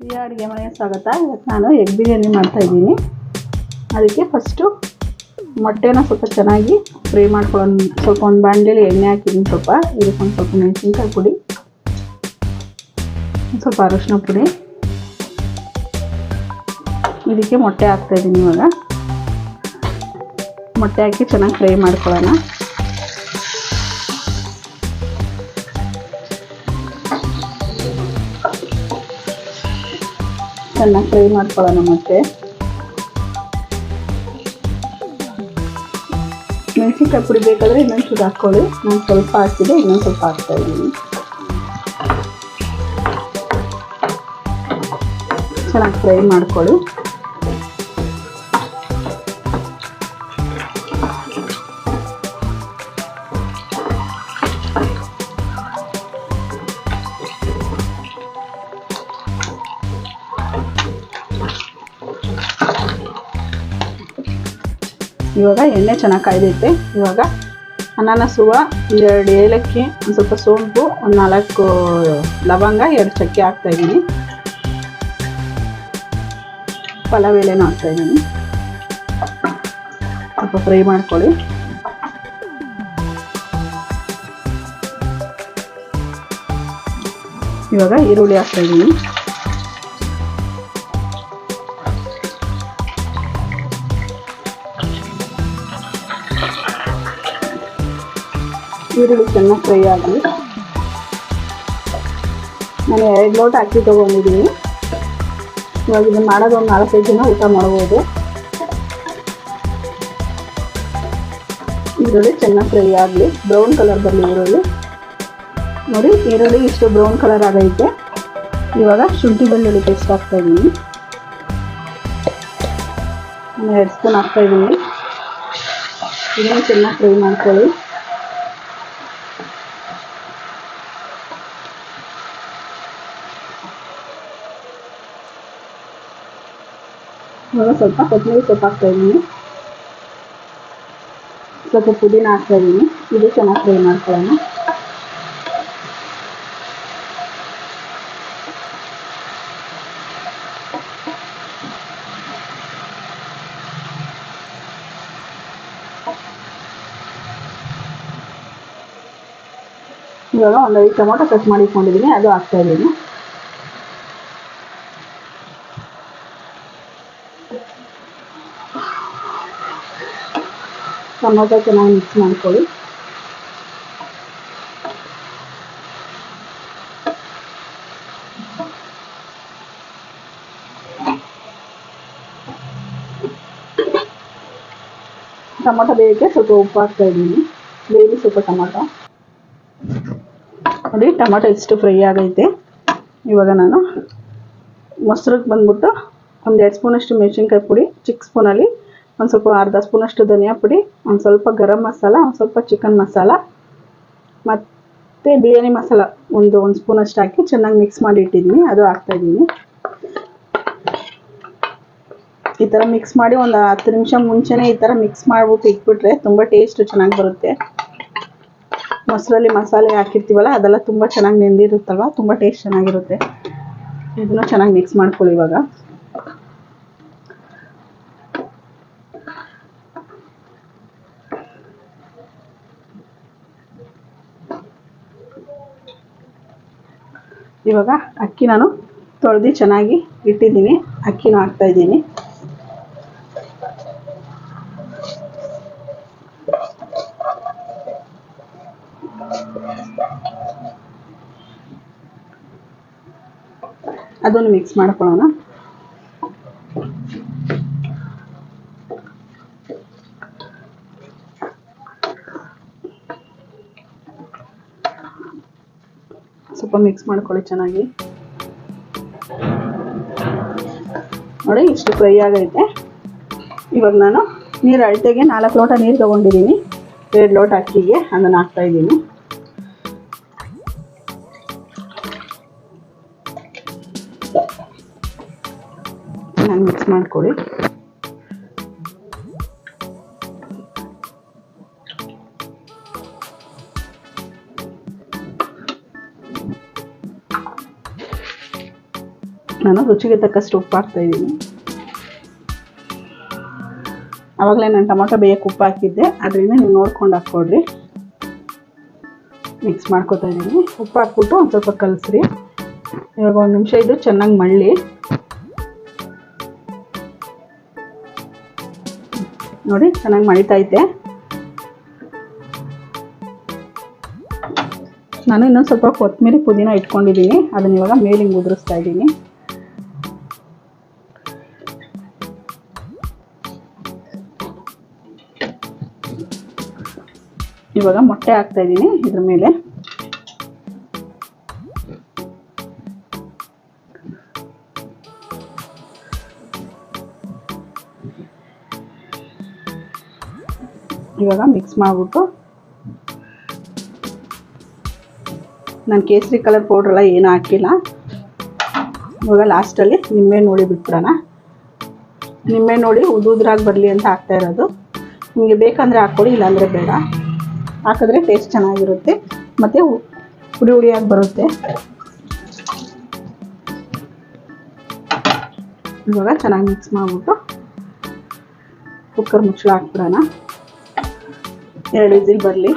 ಪ್ರಿಯ ಅಡುಗೆ ಮನೆಗೆ ಸ್ವಾಗತ. ಇವತ್ತು ನಾನು ಎಗ್ ಬಿರಿಯಾನಿ ಮಾಡ್ತಾ ಇದ್ದೀನಿ. ಅದಕ್ಕೆ ಫಸ್ಟು ಮೊಟ್ಟೆನ ಸ್ವಲ್ಪ ಚೆನ್ನಾಗಿ ಫ್ರೈ ಮಾಡ್ಕೊಳ್ಳೋಣ. ಸ್ವಲ್ಪ ಒಂದು ಬಾಣಲೆಯಲ್ಲಿ ಎಣ್ಣೆ ಹಾಕಿದ್ದೀನಿ ಸ್ವಲ್ಪ. ಇದಕ್ಕೆ ಒಂದು ಸ್ವಲ್ಪ ಮೆಣಸಿನ್ಕಾಯಿ ಪುಡಿ ಸ್ವಲ್ಪ ಅರಶಿನ ಪುಡಿ. ಇದಕ್ಕೆ ಮೊಟ್ಟೆ ಹಾಕ್ತಾಯಿದ್ದೀನಿ ಇವಾಗ. ಮೊಟ್ಟೆ ಹಾಕಿ ಚೆನ್ನಾಗಿ ಫ್ರೈ ಮಾಡ್ಕೊಳ್ಳೋಣ. ಚೆನ್ನಾಗಿ ಫ್ರೈ ಮಾಡ್ಕೊಳ್ಳೋಣ ಮತ್ತೆ. ಮೆಣಸಿನ್ಕಾಯಿ ಪುಡಿ ಬೇಕಾದರೆ ಇನ್ನೊಂದು ಚೂರು ಹಾಕ್ಕೊಳ್ಳಿ. ನಾನು ಸ್ವಲ್ಪ ಹಾಕಿದೆ ಇನ್ನೊಂದು ಸ್ವಲ್ಪ ಹಾಕ್ತಾ ಇದ್ದೀನಿ. ಚೆನ್ನಾಗಿ ಫ್ರೈ ಮಾಡ್ಕೊಳ್ಳಿ. ಇವಾಗ ಎಣ್ಣೆ ಚೆನ್ನಾಗಿ ಕಾಯ್ದೈತೆ. ಇವಾಗ ಅನಾನಸ್ ಹೂವು ಒಂದೆರಡು ಏಲಕ್ಕಿ, ಒಂದು ಸ್ವಲ್ಪ ಸೋಂಪು, ಒಂದು ನಾಲ್ಕು ಲವಂಗ, ಎರಡು ಚಕ್ಕೆ ಹಾಕ್ತಾ ಇದ್ದೀನಿ ಪಲಾವ್ ಎಲೆನೂ ಹಾಕ್ತಾ ಇದ್ದೀನಿ ಸ್ವಲ್ಪ ಫ್ರೈ ಮಾಡ್ಕೊಳ್ಳಿ. ಇವಾಗ ಈರುಳ್ಳಿ ಹಾಕ್ತಾ ಈರುಳ್ಳಿ ಚೆನ್ನಾಗಿ ಫ್ರೈ ಆಗಲಿ ನಾನು ಎರಡು ಲೋಟ ಅಕ್ಕಿ ತೊಗೊಂಡಿದ್ದೀನಿ. ಇವಾಗ ಇದನ್ನು ಮಾಡೋದು ಒಂದು ನಾಲ್ಕೈದು ಜನ ಊಟ ಮಾಡ್ಬೋದು. ಈರುಳ್ಳಿ ಚೆನ್ನಾಗಿ ಫ್ರೈ ಆಗಲಿ. ಬ್ರೌನ್ ಕಲರ್ ಬರಲಿ ಈರುಳ್ಳಿ. ನೋಡಿ, ಈರುಳ್ಳಿ ಇಷ್ಟು ಬ್ರೌನ್ ಕಲರ್ ಆಗೈತೆ. ಇವಾಗ ಶುಂಠಿ ಬೆಳ್ಳುಳ್ಳಿ ಪೇಸ್ಟ್ ಹಾಕ್ತಾ ಇದ್ದೀನಿ. ಎರಡು ಸ್ಪೂನ್ ಹಾಕ್ತಾ ಇದ್ದೀನಿ. ಇದನ್ನು ಚೆನ್ನಾಗಿ ಫ್ರೈ ಮಾಡ್ಕೊಳ್ಳಿ ಇವಾಗ ಸ್ವಲ್ಪ ಕೊತ್ತಂಬರಿ ಸೊಪ್ಪು ಹಾಕ್ತಾ ಇದ್ದೀನಿ ಸ್ವಲ್ಪ ಪುದೀನ ಹಾಕ್ತಾ ಇದ್ದೀನಿ ಇದು ಚೆನ್ನಾಗಿ ಫ್ರೈ ಮಾಡ್ಕೊಳ್ಳೋಣ ಇವಾಗ ಒಂದು ಐದು ಟೊಮೊಟೊ ಕಟ್ ಮಾಡಿ ಇಟ್ಕೊಂಡಿದ್ದೀನಿ, ಅದು ಹಾಕ್ತಾ ಇದ್ದೀನಿ. ಟೊಮೊಟೊ ಚೆನ್ನಾಗಿ ಮಿಕ್ಸ್ ಮಾಡ್ಕೊಳ್ಳಿ. ಟೊಮೊಟೊ ಬೇಯಕ್ಕೆ ಸ್ವಲ್ಪ ಉಪ್ಪು ಹಾಕ್ತಾ ಇದ್ದೀನಿ. ಬೇಯಲಿ ಸ್ವಲ್ಪ ಟೊಮೊಟೊ. ನೋಡಿ ಟೊಮೆಟೊ ಇಷ್ಟು ಫ್ರೈ ಆಗೈತೆ. ಇವಾಗ ನಾನು ಮೊಸರಿಗೆ ಬಂದ್ಬಿಟ್ಟು ಒಂದು ಎರಡು ಸ್ಪೂನಷ್ಟು ಮೆಣಸಿನ್ಕಾಯಿ ಪುಡಿ ಚಿಕ್ಕ ಸ್ಪೂನಲ್ಲಿ ಒಂದು ಸ್ವಲ್ಪ ಅರ್ಧ ಸ್ಪೂನಷ್ಟು ಧನಿಯಾ ಪುಡಿ, ಒಂದು ಸ್ವಲ್ಪ ಗರಂ ಮಸಾಲ, ಒಂದು ಸ್ವಲ್ಪ ಚಿಕನ್ ಮಸಾಲ, ಮತ್ತು ಬಿರಿಯಾನಿ ಮಸಾಲ ಒಂದು ಒಂದು ಸ್ಪೂನಷ್ಟು ಹಾಕಿ ಚೆನ್ನಾಗಿ ಮಿಕ್ಸ್ ಮಾಡಿ ಇಟ್ಟಿದ್ದೀನಿ, ಅದು ಹಾಕ್ತಾಯಿದ್ದೀನಿ ಈ ಥರ ಮಿಕ್ಸ್ ಮಾಡಿ ಒಂದು ಹತ್ತು ನಿಮಿಷ ಮುಂಚೆನೇ ಈ ಥರ ಮಿಕ್ಸ್ ಮಾಡಿಬಿಟ್ಟು ಇಟ್ಬಿಟ್ರೆ ತುಂಬ ಟೇಸ್ಟ್ ಚೆನ್ನಾಗಿ ಬರುತ್ತೆ. ಮೊಸರಲ್ಲಿ ಮಸಾಲೆ ಹಾಕಿರ್ತೀವಲ್ಲ, ಅದೆಲ್ಲ ತುಂಬ ಚೆನ್ನಾಗಿ ನೆಂದಿರುತ್ತಲ್ವ? ತುಂಬ ಟೇಸ್ಟ್ ಚೆನ್ನಾಗಿರುತ್ತೆ. ಇದನ್ನು ಚೆನ್ನಾಗಿ ಮಿಕ್ಸ್ ಮಾಡ್ಕೊಳ್ಳಿ ಇವಾಗ. ಇವಾಗ ಅಕ್ಕಿ ನಾನು ತೊಳೆದು ಚೆನ್ನಾಗಿ ಇಟ್ಟಿದ್ದೀನಿ. ಅಕ್ಕಿನೂ ಹಾಕ್ತಾ ಇದ್ದೀನಿ ಅದನ್ನು ಮಿಕ್ಸ್ ಮಾಡ್ಕೊಳ್ಳೋಣ. ಸ್ವಲ್ಪ ಮಿಕ್ಸ್ ಮಾಡ್ಕೊಳ್ಳಿ ಚೆನ್ನಾಗಿ. ನೋಡಿ, ಇಷ್ಟು ಫ್ರೈ ಆಗೈತೆ. ಇವಾಗ ನಾನು ನೀರು ಅಳತೆಗೆ ನಾಲ್ಕು ಲೋಟ ನೀರು ತೊಗೊಂಡಿದ್ದೀನಿ. ಎರಡು ಲೋಟ ಅಕ್ಕಿಗೆ ಅದನ್ನು ಹಾಕ್ತಾ ಇದ್ದೀನಿ. ಮಾಡ್ಕೊಳ್ಳಿ. ನಾನು ರುಚಿಗೆ ತಕ್ಕಷ್ಟು ಉಪ್ಪು ಹಾಕ್ತಾ ಇದ್ದೀನಿ. ಆವಾಗಲೇ ನಾನು ಟೊಮೊಟೊ ಬೇಯಕ್ಕೆ ಉಪ್ಪು ಹಾಕಿದ್ದೆ. ಅದರಿಂದ ನೀವು ನೋಡ್ಕೊಂಡು ಹಾಕ್ಕೊಡ್ರಿ ಮಿಕ್ಸ್ ಮಾಡ್ಕೊತಾ ಇದ್ದೀನಿ. ಉಪ್ಪು ಹಾಕ್ಬಿಟ್ಟು ಒಂದು ಸ್ವಲ್ಪ ಕಲಸ್ರಿ. ಇವಾಗ ಒಂದು ನಿಮಿಷ ಇದು ಚೆನ್ನಾಗಿ ಮಳ್ಳಿ. ನೋಡಿ, ಚೆನ್ನಾಗಿ ಮಳಿತೈತೆ ನಾನು ಇನ್ನೊಂದು ಸ್ವಲ್ಪ ಕೊತ್ತಂಬರಿ ಪುದೀನ ಇಟ್ಕೊಂಡಿದ್ದೀನಿ. ಅದನ್ನ ಇವಾಗ ಮೇಲೆ ಹಿಂಗೆ ಉದುರಿಸ್ತಾ ಇದ್ದೀನಿ. ಇವಾಗ ಮೊಟ್ಟೆ ಹಾಕ್ತಾ ಇದ್ದೀನಿ ಇದ್ರ ಮೇಲೆ. ಇವಾಗ ಮಿಕ್ಸ್ ಮಾಡಿಬಿಟ್ಟು ನಾನು ಕೇಸರಿ ಕಲರ್ ಪೌಡ್ರೆಲ್ಲ ಏನೂ ಹಾಕಿಲ್ಲ. ಇವಾಗ ಲಾಸ್ಟಲ್ಲಿ ನಿಂಬೆ ನೋಡಿ ಬಿಟ್ಬಿಡೋಣ. ನಿಂಬೆ ನೋಡಿ ಉದುದ್ರಾಗಿ ಬರಲಿ ಅಂತ ಹಾಕ್ತಾ ಇರೋದು. ನಿಮಗೆ ಬೇಕಂದರೆ ಹಾಕ್ಕೊಡಿ, ಇಲ್ಲಾಂದರೆ ಬೇಡ. ಹಾಕಿದ್ರೆ ಟೇಸ್ಟ್ ಚೆನ್ನಾಗಿರುತ್ತೆ. ಮತ್ತು ಹುಡಿ ಹುಡಿಯಾಗಿ ಬರುತ್ತೆ. ಇವಾಗ ಚೆನ್ನಾಗಿ ಮಿಕ್ಸ್ ಮಾಡಿಬಿಟ್ಟು ಕುಕ್ಕರ್ ಮುಚ್ಚಳ ಹಾಕ್ಬಿಡೋಣ. ಎರಡು ವಿಸಿಲ್ ಬರಲಿ.